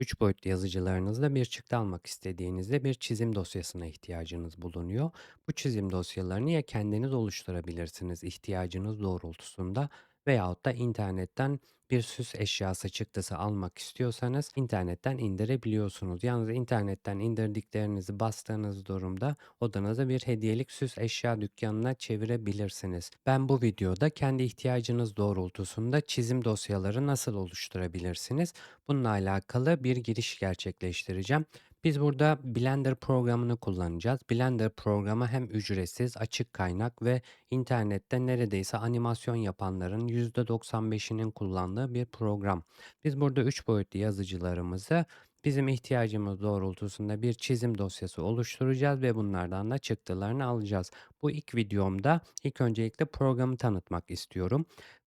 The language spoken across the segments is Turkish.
3 boyutlu yazıcılarınızda bir çıktı almak istediğinizde bir çizim dosyasına ihtiyacınız bulunuyor. Bu çizim dosyalarını ya kendiniz oluşturabilirsiniz ihtiyacınız doğrultusunda veyahut da internetten bir süs eşyası çıktısı almak istiyorsanız internetten indirebiliyorsunuz. Yalnız internetten indirdiklerinizi bastığınız durumda odanızı bir hediyelik süs eşya dükkanına çevirebilirsiniz. Ben bu videoda kendi ihtiyacınız doğrultusunda çizim dosyaları nasıl oluşturabilirsiniz Bununla alakalı bir giriş gerçekleştireceğim. Biz burada Blender programını kullanacağız. Blender programı hem ücretsiz, açık kaynak ve internette neredeyse animasyon yapanların %95'inin kullandığı bir program. Biz burada 3 boyutlu yazıcılarımızı bizim ihtiyacımız doğrultusunda bir çizim dosyası oluşturacağız ve bunlardan da çıktılarını alacağız. Bu ilk videomda ilk öncelikle programı tanıtmak istiyorum.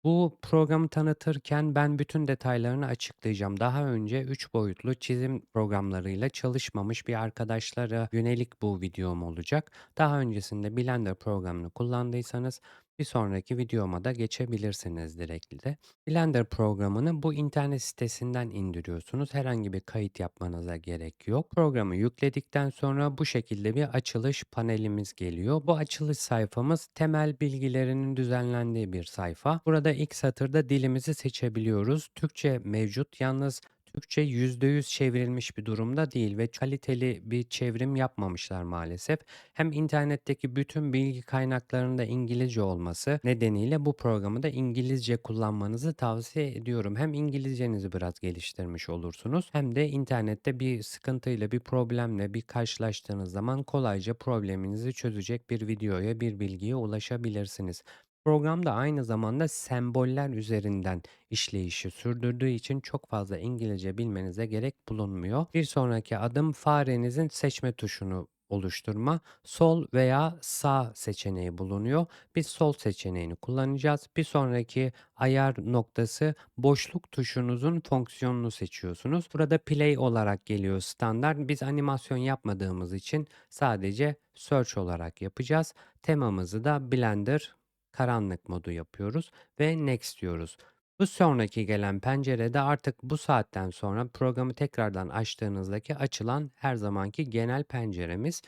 Bu programı tanıtırken ben bütün detaylarını açıklayacağım. Daha önce 3 boyutlu çizim programlarıyla çalışmamış bir arkadaşlara yönelik bu videom olacak. Daha öncesinde Blender programını kullandıysanız bir sonraki videoma da geçebilirsiniz direkt de. Blender programını bu internet sitesinden indiriyorsunuz. Herhangi bir kayıt yapmanıza gerek yok. Programı yükledikten sonra bu şekilde bir açılış panelimiz geliyor. Bu açılış sayfamız temel bilgilerinin düzenlendiği bir sayfa. Burada ilk satırda dilimizi seçebiliyoruz. Türkçe mevcut yalnız Türkçe %100 çevrilmiş bir durumda değil ve kaliteli bir çevrim yapmamışlar maalesef. Hem internetteki bütün bilgi kaynaklarında İngilizce olması nedeniyle bu programı da İngilizce kullanmanızı tavsiye ediyorum. Hem İngilizcenizi biraz geliştirmiş olursunuz hem de internette bir sıkıntıyla, bir problemle bir karşılaştığınız zaman kolayca probleminizi çözecek bir videoya, bir bilgiye ulaşabilirsiniz. Program da aynı zamanda semboller üzerinden işleyişi sürdürdüğü için çok fazla İngilizce bilmenize gerek bulunmuyor. Bir sonraki adım farenizin seçme tuşunu oluşturma. Sol veya sağ seçeneği bulunuyor. Biz sol seçeneğini kullanacağız. Bir sonraki ayar noktası boşluk tuşunuzun fonksiyonunu seçiyorsunuz. Burada play olarak geliyor standart. Biz animasyon yapmadığımız için sadece search olarak yapacağız. Temamızı da Blender karanlık modu yapıyoruz ve next diyoruz. Bu sonraki gelen pencerede artık bu saatten sonra programı tekrardan açtığınızdaki açılan her zamanki genel penceremiz.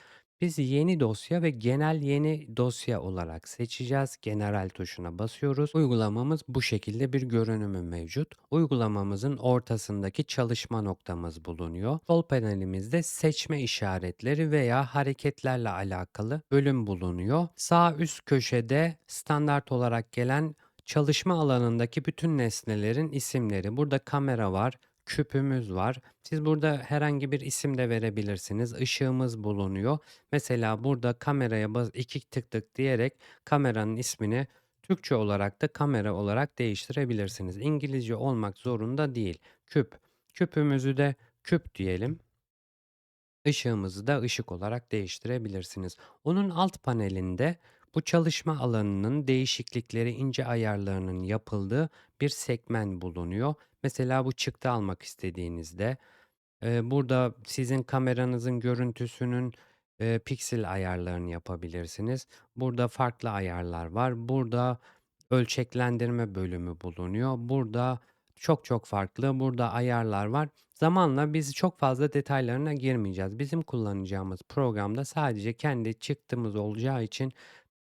Biz yeni dosya ve genel yeni dosya olarak seçeceğiz. General tuşuna basıyoruz. Uygulamamız bu şekilde bir görünümü mevcut. Uygulamamızın ortasındaki çalışma noktamız bulunuyor. Sol panelimizde seçme işaretleri veya hareketlerle alakalı bölüm bulunuyor. Sağ üst köşede standart olarak gelen Çalışma alanındaki bütün nesnelerin isimleri. Burada kamera var, küpümüz var. Siz burada herhangi bir isim de verebilirsiniz. Işığımız bulunuyor. Mesela burada kameraya bas iki tık tık diyerek kameranın ismini Türkçe olarak da kamera olarak değiştirebilirsiniz. İngilizce olmak zorunda değil. Küp. Küpümüzü de küp diyelim. Işığımızı da ışık olarak değiştirebilirsiniz. Onun alt panelinde bu çalışma alanının değişiklikleri, ince ayarlarının yapıldığı bir sekmen bulunuyor. Mesela bu çıktı almak istediğinizde burada sizin kameranızın görüntüsünün, piksel ayarlarını yapabilirsiniz. Burada farklı ayarlar var. Burada ölçeklendirme bölümü bulunuyor. Burada çok çok farklı burada ayarlar var. Zamanla biz çok fazla detaylarına girmeyeceğiz. Bizim kullanacağımız programda sadece kendi çıktımız olacağı için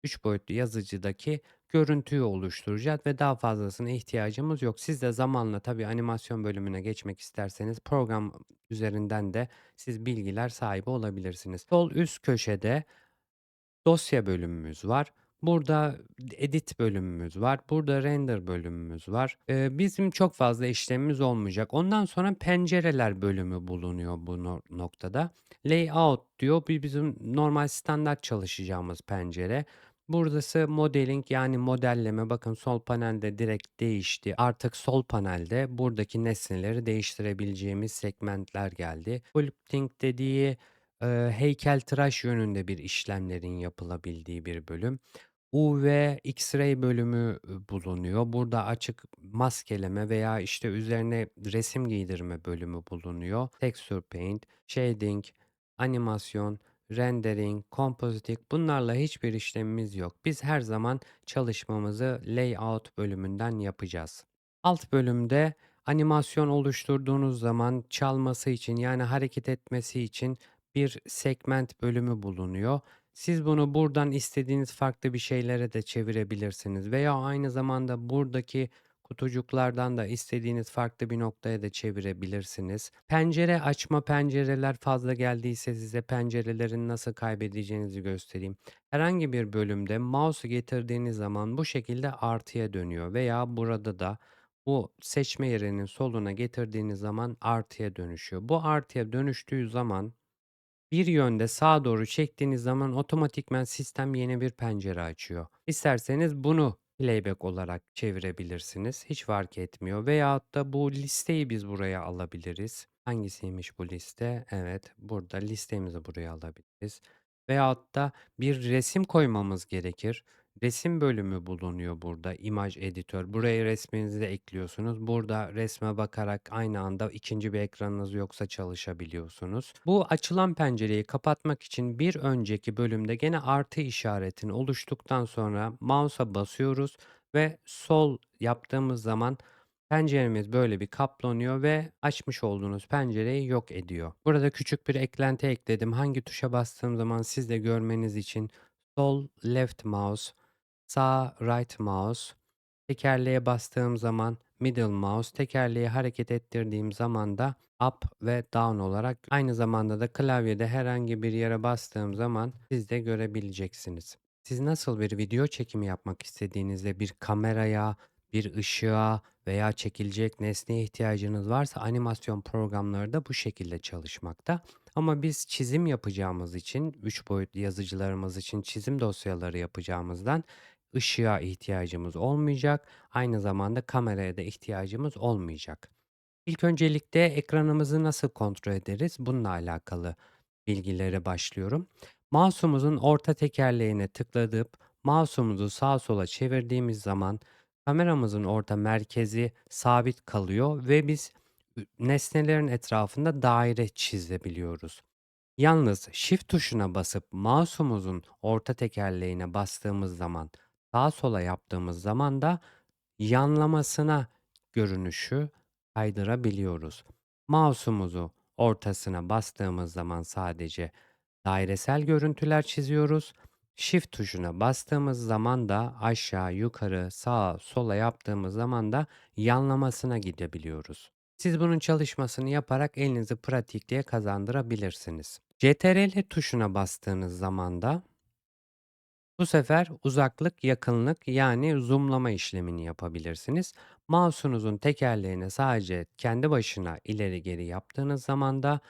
3 boyutlu yazıcıdaki görüntüyü oluşturacağız ve daha fazlasına ihtiyacımız yok. Siz de zamanla tabii animasyon bölümüne geçmek isterseniz program üzerinden de siz bilgiler sahibi olabilirsiniz. Sol üst köşede dosya bölümümüz var. Burada edit bölümümüz var. Burada render bölümümüz var. Eee, bizim çok fazla işlemimiz olmayacak. Ondan sonra pencereler bölümü bulunuyor bu no- noktada. Layout diyor. Bir bizim normal standart çalışacağımız pencere. Burası modeling yani modelleme. Bakın sol panelde direkt değişti. Artık sol panelde buradaki nesneleri değiştirebileceğimiz segmentler geldi. Sculpting dediği Eee, heykeltıraş yönünde bir işlemlerin yapılabildiği bir bölüm. UV, X-ray bölümü, ü, bulunuyor. Burada açık maskeleme veya, işte, üzerine resim giydirme bölümü bulunuyor. Texture Paint, Shading, animasyon, rendering, compositing bunlarla hiçbir işlemimiz yok. Biz her zaman çalışmamızı layout bölümünden yapacağız. Alt bölümde animasyon oluşturduğunuz zaman çalması için yani hareket etmesi için bir segment bölümü bulunuyor. Siz bunu buradan istediğiniz farklı bir şeylere de çevirebilirsiniz veya aynı zamanda buradaki kutucuklardan da istediğiniz farklı bir noktaya da çevirebilirsiniz. Pencere açma pencereler fazla geldiyse size pencerelerin nasıl kaybedeceğinizi göstereyim. Herhangi bir bölümde mouse'u getirdiğiniz zaman bu şekilde artıya dönüyor veya burada da bu seçme yerinin soluna getirdiğiniz zaman artıya dönüşüyor. Bu artıya dönüştüğü zaman bir yönde sağa doğru çektiğiniz zaman otomatikman sistem yeni bir pencere açıyor. İsterseniz bunu playback olarak çevirebilirsiniz. Hiç fark etmiyor. Veyahut da bu listeyi biz buraya alabiliriz. Hangisiymiş bu liste? Evet, burada listemizi buraya alabiliriz. Veyahut da bir resim koymamız gerekir. Resim bölümü bulunuyor burada. Image Editor. Buraya resminizi de ekliyorsunuz. Burada resme bakarak aynı anda ikinci bir ekranınız yoksa çalışabiliyorsunuz. Bu açılan pencereyi kapatmak için bir önceki bölümde gene artı işaretini oluştuktan sonra mouse'a basıyoruz ve sol yaptığımız zaman penceremiz böyle bir kaplanıyor ve açmış olduğunuz pencereyi yok ediyor. Burada küçük bir eklenti ekledim. Hangi tuşa bastığım zaman siz de görmeniz için sol left mouse Sağ right mouse, tekerleğe bastığım zaman middle mouse, tekerleği hareket ettirdiğim zaman da up ve down olarak aynı zamanda da klavyede herhangi bir yere bastığım zaman siz de görebileceksiniz. Siz nasıl bir video çekimi yapmak istediğinizde bir kameraya, bir ışığa veya çekilecek nesneye ihtiyacınız varsa animasyon programları da bu şekilde çalışmakta. Ama biz çizim yapacağımız için, 3 boyutlu yazıcılarımız için çizim dosyaları yapacağımızdan ışığa ihtiyacımız olmayacak. Aynı zamanda kameraya da ihtiyacımız olmayacak. İlk öncelikle ekranımızı nasıl kontrol ederiz? Bununla alakalı bilgilere başlıyorum. Mouse'umuzun orta tekerleğine tıklayıp mouse'umuzu sağa sola çevirdiğimiz zaman kameramızın orta merkezi sabit kalıyor ve biz nesnelerin etrafında daire çizebiliyoruz. Yalnız Shift tuşuna basıp mouse'umuzun orta tekerleğine bastığımız zaman sağa sola yaptığımız zaman da yanlamasına görünüşü kaydırabiliyoruz. Mouse'umuzu ortasına bastığımız zaman sadece dairesel görüntüler çiziyoruz. Shift tuşuna bastığımız zaman da aşağı, yukarı, sağa, sola yaptığımız zaman da yanlamasına gidebiliyoruz. Siz bunun çalışmasını yaparak elinizi pratikliğe kazandırabilirsiniz. CTRL tuşuna bastığınız zaman da bu sefer uzaklık, yakınlık yani zoomlama işlemini yapabilirsiniz. Mouse'unuzun tekerleğine sadece kendi başına ileri geri yaptığınız zaman da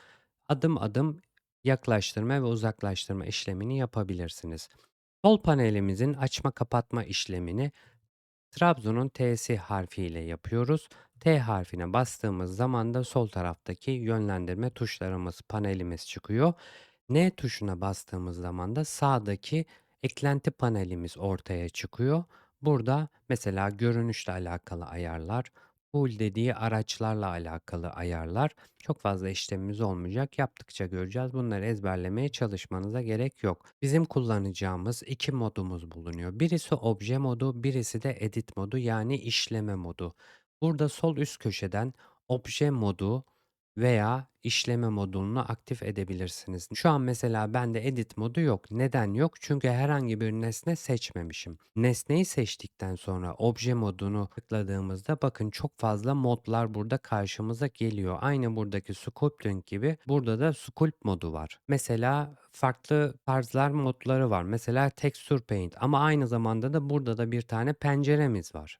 adım adım yaklaştırma ve uzaklaştırma işlemini yapabilirsiniz. Sol panelimizin açma kapatma işlemini Trabzon'un T'si harfiyle yapıyoruz. T harfine bastığımız zaman da sol taraftaki yönlendirme tuşlarımız, panelimiz çıkıyor. N tuşuna bastığımız zaman da sağdaki eklenti panelimiz ortaya çıkıyor. Burada mesela görünüşle alakalı ayarlar, Full dediği araçlarla alakalı ayarlar. Çok fazla işlemimiz olmayacak. Yaptıkça göreceğiz. Bunları ezberlemeye çalışmanıza gerek yok. Bizim kullanacağımız iki modumuz bulunuyor. Birisi obje modu, birisi de edit modu yani işleme modu. Burada sol üst köşeden obje modu veya işleme modunu aktif edebilirsiniz. Şu an mesela bende edit modu yok. Neden yok? Çünkü herhangi bir nesne seçmemişim. Nesneyi seçtikten sonra obje modunu tıkladığımızda bakın çok fazla modlar burada karşımıza geliyor. Aynı buradaki sculpting gibi burada da sculpt modu var. Mesela farklı tarzlar modları var. Mesela texture paint ama aynı zamanda da burada da bir tane penceremiz var.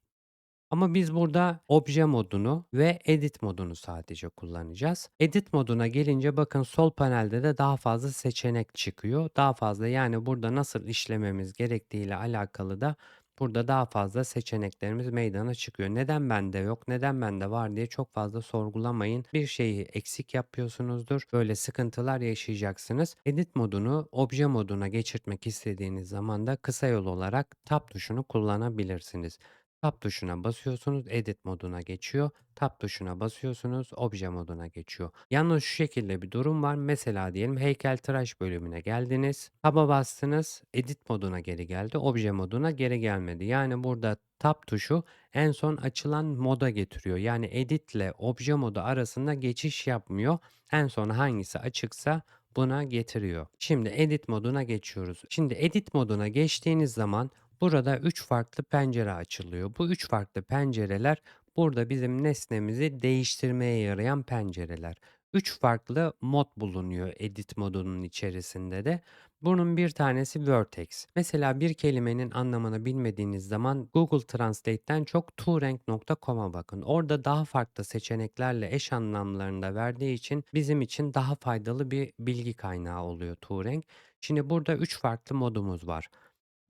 Ama biz burada obje modunu ve edit modunu sadece kullanacağız. Edit moduna gelince bakın sol panelde de daha fazla seçenek çıkıyor. Daha fazla yani burada nasıl işlememiz gerektiği ile alakalı da burada daha fazla seçeneklerimiz meydana çıkıyor. Neden bende yok, neden bende var diye çok fazla sorgulamayın. Bir şeyi eksik yapıyorsunuzdur. Böyle sıkıntılar yaşayacaksınız. Edit modunu obje moduna geçirtmek istediğiniz zaman da kısa yol olarak tab tuşunu kullanabilirsiniz. Tab tuşuna basıyorsunuz, edit moduna geçiyor. Tab tuşuna basıyorsunuz, obje moduna geçiyor. Yalnız şu şekilde bir durum var. Mesela diyelim heykeltıraş bölümüne geldiniz. Tab'a bastınız, edit moduna geri geldi, obje moduna geri gelmedi. Yani burada tab tuşu en son açılan moda getiriyor. Yani edit ile obje modu arasında geçiş yapmıyor. En son hangisi açıksa buna getiriyor. Şimdi edit moduna geçiyoruz. Şimdi edit moduna geçtiğiniz zaman Burada 3 farklı pencere açılıyor. Bu 3 farklı pencereler burada bizim nesnemizi değiştirmeye yarayan pencereler. 3 farklı mod bulunuyor edit modunun içerisinde de. Bunun bir tanesi vertex. Mesela bir kelimenin anlamını bilmediğiniz zaman Google Translate'ten çok turing.com'a bakın. Orada daha farklı seçeneklerle eş anlamlarında verdiği için bizim için daha faydalı bir bilgi kaynağı oluyor Turing. Şimdi burada 3 farklı modumuz var.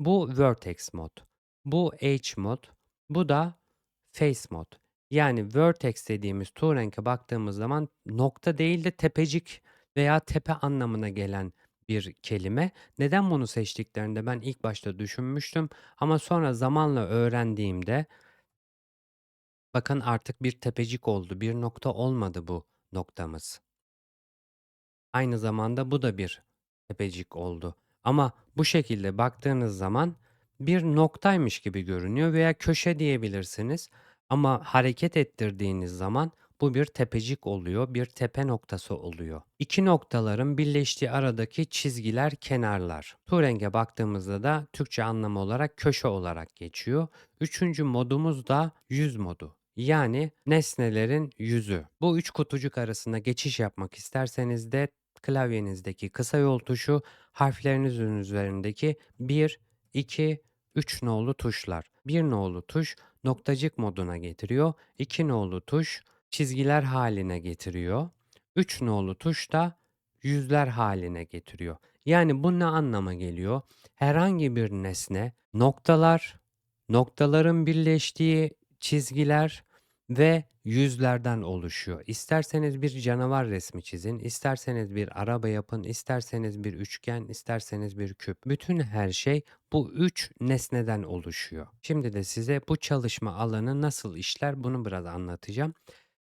Bu vertex mod. Bu edge mod. Bu da face mod. Yani vertex dediğimiz Turing'e baktığımız zaman nokta değil de tepecik veya tepe anlamına gelen bir kelime. Neden bunu seçtiklerinde ben ilk başta düşünmüştüm ama sonra zamanla öğrendiğimde bakın artık bir tepecik oldu. Bir nokta olmadı bu noktamız. Aynı zamanda bu da bir tepecik oldu. Ama bu şekilde baktığınız zaman bir noktaymış gibi görünüyor veya köşe diyebilirsiniz. Ama hareket ettirdiğiniz zaman bu bir tepecik oluyor, bir tepe noktası oluyor. İki noktaların birleştiği aradaki çizgiler kenarlar. Turing'e baktığımızda da Türkçe anlamı olarak köşe olarak geçiyor. Üçüncü modumuz da yüz modu. Yani nesnelerin yüzü. Bu üç kutucuk arasında geçiş yapmak isterseniz de klavyenizdeki kısa yol tuşu harflerinizin üzerindeki 1, 2, 3 nolu tuşlar. 1 nolu tuş noktacık moduna getiriyor. 2 nolu tuş çizgiler haline getiriyor. 3 nolu tuş da yüzler haline getiriyor. Yani bu ne anlama geliyor? Herhangi bir nesne noktalar, noktaların birleştiği çizgiler ve yüzlerden oluşuyor. İsterseniz bir canavar resmi çizin, isterseniz bir araba yapın, isterseniz bir üçgen, isterseniz bir küp. Bütün her şey bu üç nesneden oluşuyor. Şimdi de size bu çalışma alanı nasıl işler bunu biraz anlatacağım.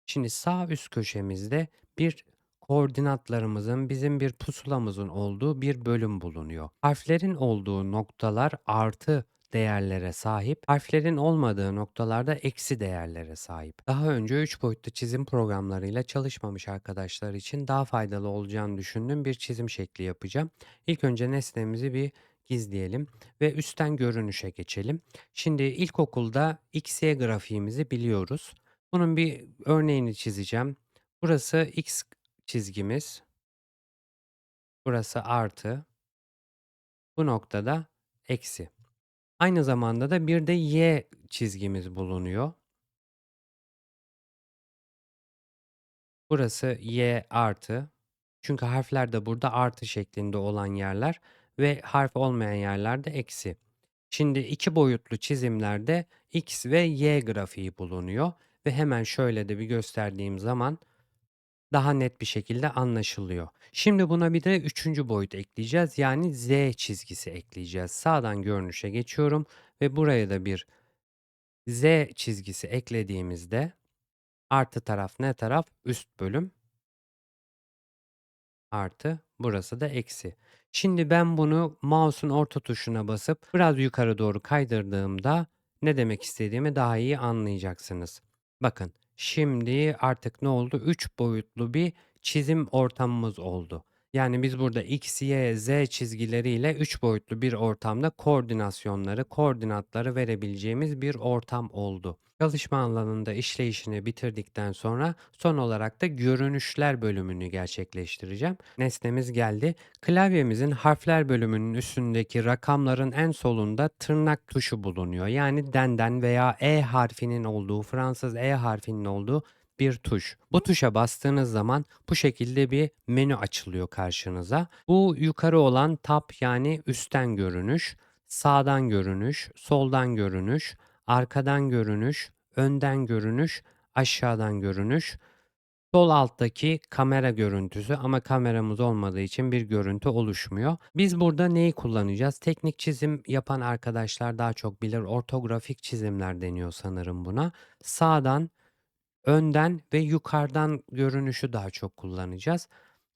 Şimdi sağ üst köşemizde bir koordinatlarımızın, bizim bir pusulamızın olduğu bir bölüm bulunuyor. Harflerin olduğu noktalar artı değerlere sahip, harflerin olmadığı noktalarda eksi değerlere sahip. Daha önce 3 boyutlu çizim programlarıyla çalışmamış arkadaşlar için daha faydalı olacağını düşündüğüm bir çizim şekli yapacağım. İlk önce nesnemizi bir gizleyelim ve üstten görünüşe geçelim. Şimdi ilkokulda XY grafiğimizi biliyoruz. Bunun bir örneğini çizeceğim. Burası X çizgimiz. Burası artı. Bu noktada eksi. Aynı zamanda da bir de y çizgimiz bulunuyor. Burası y artı. Çünkü harfler de burada artı şeklinde olan yerler ve harf olmayan yerlerde eksi. Şimdi iki boyutlu çizimlerde x ve y grafiği bulunuyor ve hemen şöyle de bir gösterdiğim zaman daha net bir şekilde anlaşılıyor. Şimdi buna bir de üçüncü boyut ekleyeceğiz. Yani z çizgisi ekleyeceğiz. Sağdan görünüşe geçiyorum ve buraya da bir z çizgisi eklediğimizde artı taraf ne taraf? Üst bölüm artı burası da eksi. Şimdi ben bunu mouse'un orta tuşuna basıp biraz yukarı doğru kaydırdığımda ne demek istediğimi daha iyi anlayacaksınız. Bakın Şimdi artık ne oldu? 3 boyutlu bir çizim ortamımız oldu. Yani biz burada x, y, z çizgileriyle 3 boyutlu bir ortamda koordinasyonları, koordinatları verebileceğimiz bir ortam oldu. Çalışma alanında işleyişini bitirdikten sonra son olarak da görünüşler bölümünü gerçekleştireceğim. Nesnemiz geldi. Klavyemizin harfler bölümünün üstündeki rakamların en solunda tırnak tuşu bulunuyor. Yani denden veya E harfinin olduğu, Fransız E harfinin olduğu bir tuş. Bu tuşa bastığınız zaman bu şekilde bir menü açılıyor karşınıza. Bu yukarı olan tab yani üstten görünüş, sağdan görünüş, soldan görünüş, arkadan görünüş, önden görünüş, aşağıdan görünüş. Sol alttaki kamera görüntüsü ama kameramız olmadığı için bir görüntü oluşmuyor. Biz burada neyi kullanacağız? Teknik çizim yapan arkadaşlar daha çok bilir. Ortografik çizimler deniyor sanırım buna. Sağdan, önden ve yukarıdan görünüşü daha çok kullanacağız.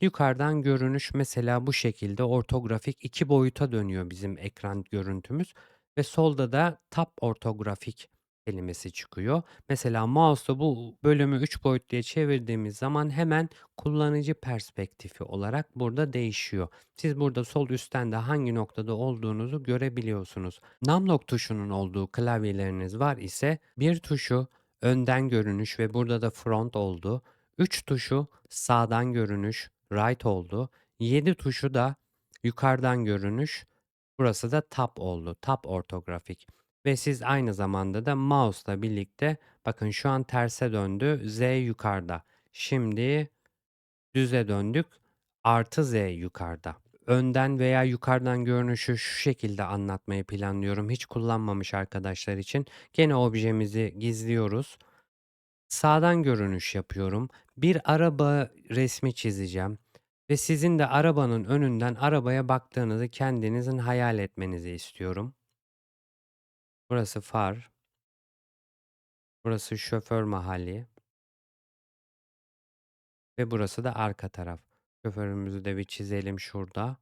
Yukarıdan görünüş mesela bu şekilde ortografik iki boyuta dönüyor bizim ekran görüntümüz ve solda da tap ortografik kelimesi çıkıyor. Mesela mouse'la bu bölümü 3 boyutluya çevirdiğimiz zaman hemen kullanıcı perspektifi olarak burada değişiyor. Siz burada sol üstten de hangi noktada olduğunuzu görebiliyorsunuz. Numlock tuşunun olduğu klavyeleriniz var ise bir tuşu önden görünüş ve burada da front oldu. 3 tuşu sağdan görünüş, right oldu. 7 tuşu da yukarıdan görünüş, burası da tap oldu. Tap ortografik. Ve siz aynı zamanda da mouse'la birlikte bakın şu an terse döndü. Z yukarıda. Şimdi düze döndük. Artı Z yukarıda. Önden veya yukarıdan görünüşü şu şekilde anlatmayı planlıyorum. Hiç kullanmamış arkadaşlar için. Gene objemizi gizliyoruz. Sağdan görünüş yapıyorum. Bir araba resmi çizeceğim ve sizin de arabanın önünden arabaya baktığınızı kendinizin hayal etmenizi istiyorum. Burası far. Burası şoför mahalli. Ve burası da arka taraf. Şoförümüzü de bir çizelim şurada.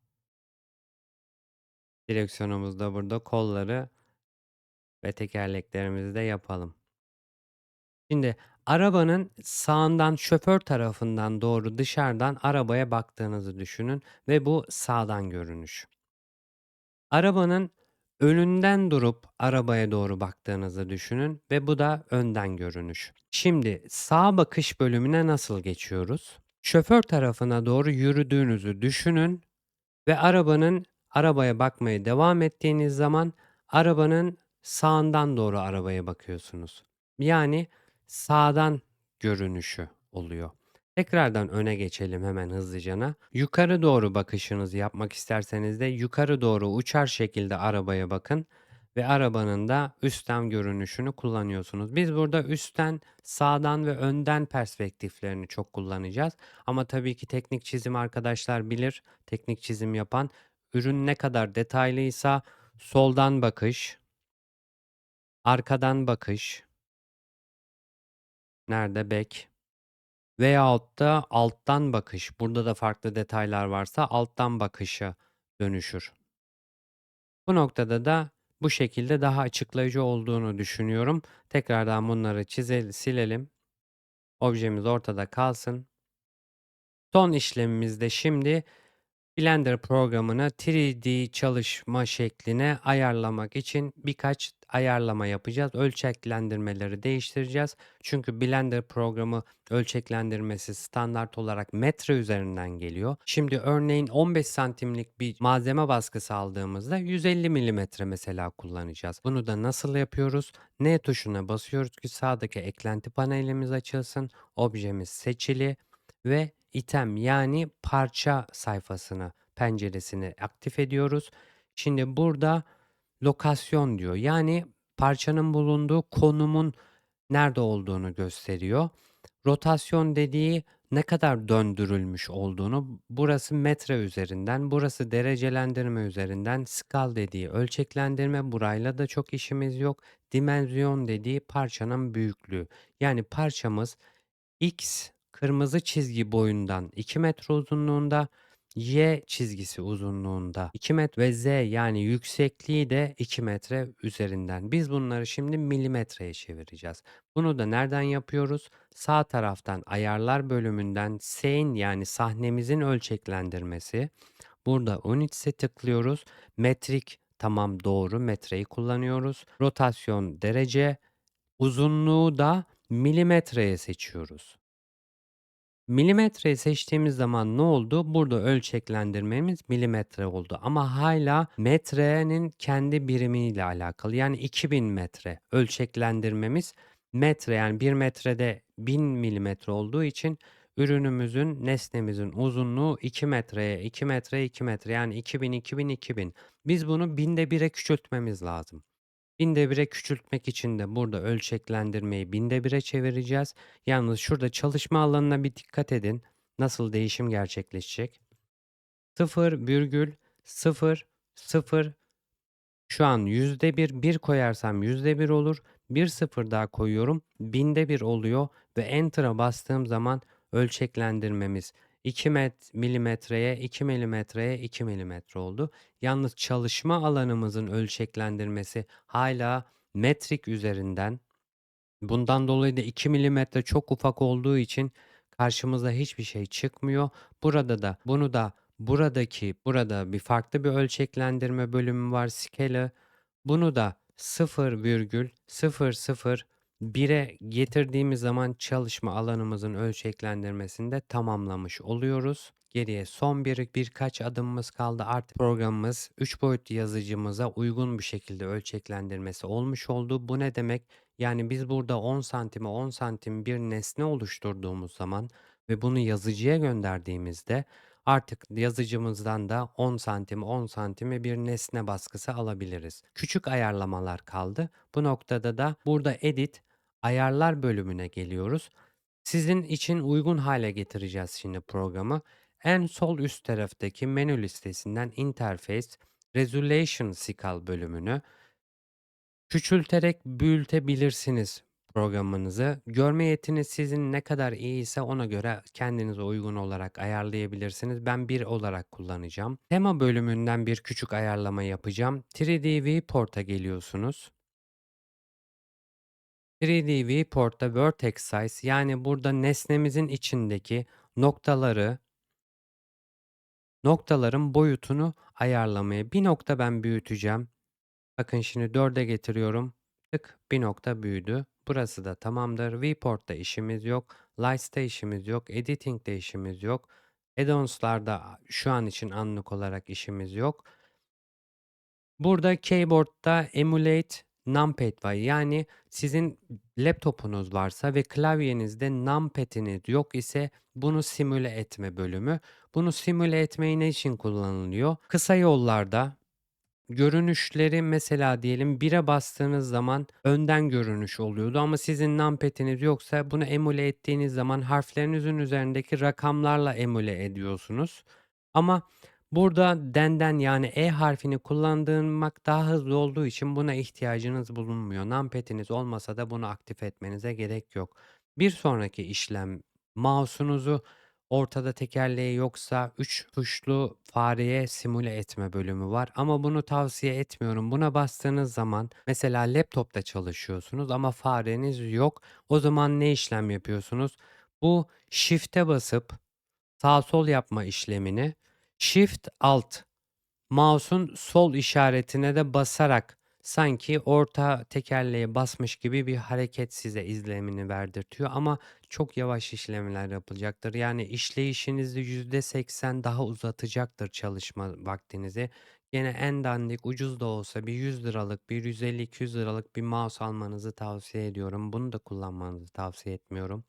Direksiyonumuz da burada. Kolları ve tekerleklerimizi de yapalım. Şimdi arabanın sağından şoför tarafından doğru dışarıdan arabaya baktığınızı düşünün ve bu sağdan görünüş. Arabanın önünden durup arabaya doğru baktığınızı düşünün ve bu da önden görünüş. Şimdi sağ bakış bölümüne nasıl geçiyoruz? Şoför tarafına doğru yürüdüğünüzü düşünün ve arabanın arabaya bakmaya devam ettiğiniz zaman arabanın sağından doğru arabaya bakıyorsunuz. Yani sağdan görünüşü oluyor. Tekrardan öne geçelim hemen hızlıcana. Yukarı doğru bakışınızı yapmak isterseniz de yukarı doğru uçar şekilde arabaya bakın ve arabanın da üstten görünüşünü kullanıyorsunuz. Biz burada üstten, sağdan ve önden perspektiflerini çok kullanacağız. Ama tabii ki teknik çizim arkadaşlar bilir. Teknik çizim yapan ürün ne kadar detaylıysa soldan bakış, arkadan bakış, nerede bek veyahut da alttan bakış. Burada da farklı detaylar varsa alttan bakışa dönüşür. Bu noktada da bu şekilde daha açıklayıcı olduğunu düşünüyorum. Tekrardan bunları çizelim, silelim. Objemiz ortada kalsın. Son işlemimizde şimdi Blender programını 3D çalışma şekline ayarlamak için birkaç ayarlama yapacağız. Ölçeklendirmeleri değiştireceğiz. Çünkü Blender programı ölçeklendirmesi standart olarak metre üzerinden geliyor. Şimdi örneğin 15 santimlik bir malzeme baskısı aldığımızda 150 milimetre mesela kullanacağız. Bunu da nasıl yapıyoruz? N tuşuna basıyoruz ki sağdaki eklenti panelimiz açılsın. Objemiz seçili ve item yani parça sayfasını, penceresini aktif ediyoruz. Şimdi burada lokasyon diyor. Yani parçanın bulunduğu konumun nerede olduğunu gösteriyor. Rotasyon dediği ne kadar döndürülmüş olduğunu, burası metre üzerinden, burası derecelendirme üzerinden, skal dediği ölçeklendirme, burayla da çok işimiz yok. Dimensiyon dediği parçanın büyüklüğü. Yani parçamız X kırmızı çizgi boyundan 2 metre uzunluğunda, Y çizgisi uzunluğunda 2 metre ve Z yani yüksekliği de 2 metre üzerinden. Biz bunları şimdi milimetreye çevireceğiz. Bunu da nereden yapıyoruz? Sağ taraftan ayarlar bölümünden scene yani sahnemizin ölçeklendirmesi. Burada Units'e tıklıyoruz. Metrik tamam doğru metreyi kullanıyoruz. Rotasyon derece, uzunluğu da milimetreye seçiyoruz. Milimetreyi seçtiğimiz zaman ne oldu? Burada ölçeklendirmemiz milimetre oldu. Ama hala metrenin kendi birimiyle alakalı. Yani 2000 metre ölçeklendirmemiz metre yani 1 metrede 1000 milimetre olduğu için ürünümüzün, nesnemizin uzunluğu 2 metreye 2 metre 2 metre yani 2000 2000 2000. Biz bunu binde bire küçültmemiz lazım. Binde bire küçültmek için de burada ölçeklendirmeyi binde bire çevireceğiz. Yalnız şurada çalışma alanına bir dikkat edin. Nasıl değişim gerçekleşecek? 0,00 şu an yüzde bir, bir koyarsam yüzde bir olur. Bir sıfır daha koyuyorum. Binde bir oluyor ve Enter'a bastığım zaman ölçeklendirmemiz 2 met milimetreye 2 milimetreye 2 milimetre oldu. Yalnız çalışma alanımızın ölçeklendirmesi hala metrik üzerinden. Bundan dolayı da 2 milimetre çok ufak olduğu için karşımıza hiçbir şey çıkmıyor. Burada da bunu da buradaki burada bir farklı bir ölçeklendirme bölümü var scale. Bunu da 0,001'e getirdiğimiz zaman çalışma alanımızın ölçeklendirmesini de tamamlamış oluyoruz. Geriye son bir birkaç adımımız kaldı. Artık programımız 3 boyutlu yazıcımıza uygun bir şekilde ölçeklendirmesi olmuş oldu. Bu ne demek? Yani biz burada 10 santime 10 santim bir nesne oluşturduğumuz zaman ve bunu yazıcıya gönderdiğimizde artık yazıcımızdan da 10 santim 10 santime bir nesne baskısı alabiliriz. Küçük ayarlamalar kaldı. Bu noktada da burada edit ayarlar bölümüne geliyoruz. Sizin için uygun hale getireceğiz şimdi programı. En sol üst taraftaki menü listesinden Interface Resolution Scale bölümünü küçülterek büyütebilirsiniz programınızı. Görme yetiniz sizin ne kadar iyi ise ona göre kendinize uygun olarak ayarlayabilirsiniz. Ben bir olarak kullanacağım. Tema bölümünden bir küçük ayarlama yapacağım. 3D Viewport'a geliyorsunuz. 3D Viewport'ta Vertex Size yani burada nesnemizin içindeki noktaları noktaların boyutunu ayarlamaya bir nokta ben büyüteceğim. Bakın şimdi 4'e getiriyorum. Tık bir nokta büyüdü. Burası da tamamdır. Viewport'ta işimiz yok. Lights'ta işimiz yok. Editing'de işimiz yok. Add-ons'larda şu an için anlık olarak işimiz yok. Burada keyboard'da emulate numpad var. Yani sizin laptopunuz varsa ve klavyenizde numpad'iniz yok ise bunu simüle etme bölümü. Bunu simüle etmeyi ne için kullanılıyor? Kısa yollarda görünüşleri mesela diyelim 1'e bastığınız zaman önden görünüş oluyordu ama sizin numpad'iniz yoksa bunu emüle ettiğiniz zaman harflerinizin üzerindeki rakamlarla emüle ediyorsunuz. Ama burada den'den yani E harfini kullandırmak daha hızlı olduğu için buna ihtiyacınız bulunmuyor. Numpad'iniz olmasa da bunu aktif etmenize gerek yok. Bir sonraki işlem mouse'unuzu Ortada tekerleği yoksa 3 tuşlu fareye simüle etme bölümü var ama bunu tavsiye etmiyorum. Buna bastığınız zaman mesela laptopta çalışıyorsunuz ama fareniz yok. O zaman ne işlem yapıyorsunuz? Bu shift'e basıp sağ sol yapma işlemini shift alt mouse'un sol işaretine de basarak sanki orta tekerleğe basmış gibi bir hareket size izlemini verdirtiyor ama çok yavaş işlemler yapılacaktır. Yani işleyişinizi %80 daha uzatacaktır çalışma vaktinizi. Yine en dandik ucuz da olsa bir 100 liralık, bir 150-200 liralık bir mouse almanızı tavsiye ediyorum. Bunu da kullanmanızı tavsiye etmiyorum.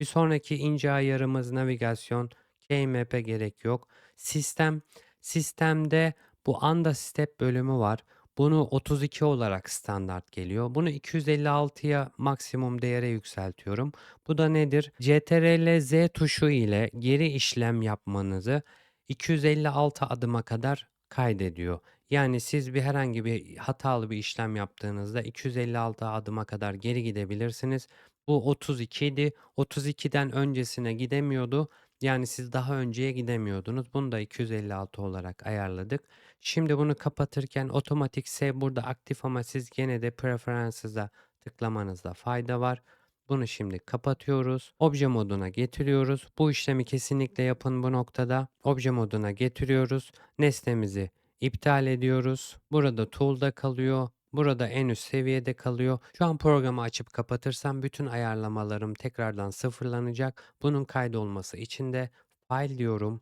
Bir sonraki ince ayarımız navigasyon. Keymap'e gerek yok. Sistem, sistemde bu anda step bölümü var. Bunu 32 olarak standart geliyor. Bunu 256'ya maksimum değere yükseltiyorum. Bu da nedir? CTRL Z tuşu ile geri işlem yapmanızı 256 adıma kadar kaydediyor. Yani siz bir herhangi bir hatalı bir işlem yaptığınızda 256 adıma kadar geri gidebilirsiniz. Bu 32 idi. 32'den öncesine gidemiyordu. Yani siz daha önceye gidemiyordunuz. Bunu da 256 olarak ayarladık. Şimdi bunu kapatırken otomatik save burada aktif ama siz gene de Preferences'a tıklamanızda fayda var. Bunu şimdi kapatıyoruz. Obje moduna getiriyoruz. Bu işlemi kesinlikle yapın bu noktada. Obje moduna getiriyoruz. Nesnemizi iptal ediyoruz. Burada tool'da kalıyor. Burada en üst seviyede kalıyor. Şu an programı açıp kapatırsam bütün ayarlamalarım tekrardan sıfırlanacak. Bunun kaydolması için de file diyorum.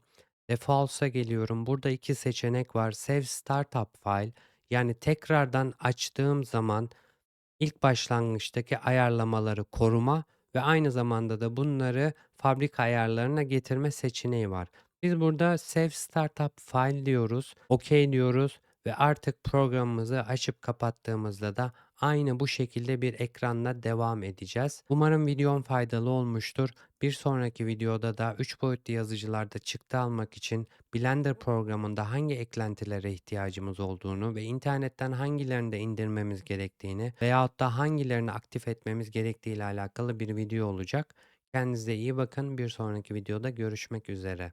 Defaults'a geliyorum. Burada iki seçenek var. Save Startup File yani tekrardan açtığım zaman ilk başlangıçtaki ayarlamaları koruma ve aynı zamanda da bunları fabrika ayarlarına getirme seçeneği var. Biz burada Save Startup File diyoruz. OK diyoruz ve artık programımızı açıp kapattığımızda da aynı bu şekilde bir ekranla devam edeceğiz. Umarım videom faydalı olmuştur. Bir sonraki videoda da 3 boyutlu yazıcılarda çıktı almak için Blender programında hangi eklentilere ihtiyacımız olduğunu ve internetten hangilerini de indirmemiz gerektiğini veyahut da hangilerini aktif etmemiz gerektiği ile alakalı bir video olacak. Kendinize iyi bakın. Bir sonraki videoda görüşmek üzere.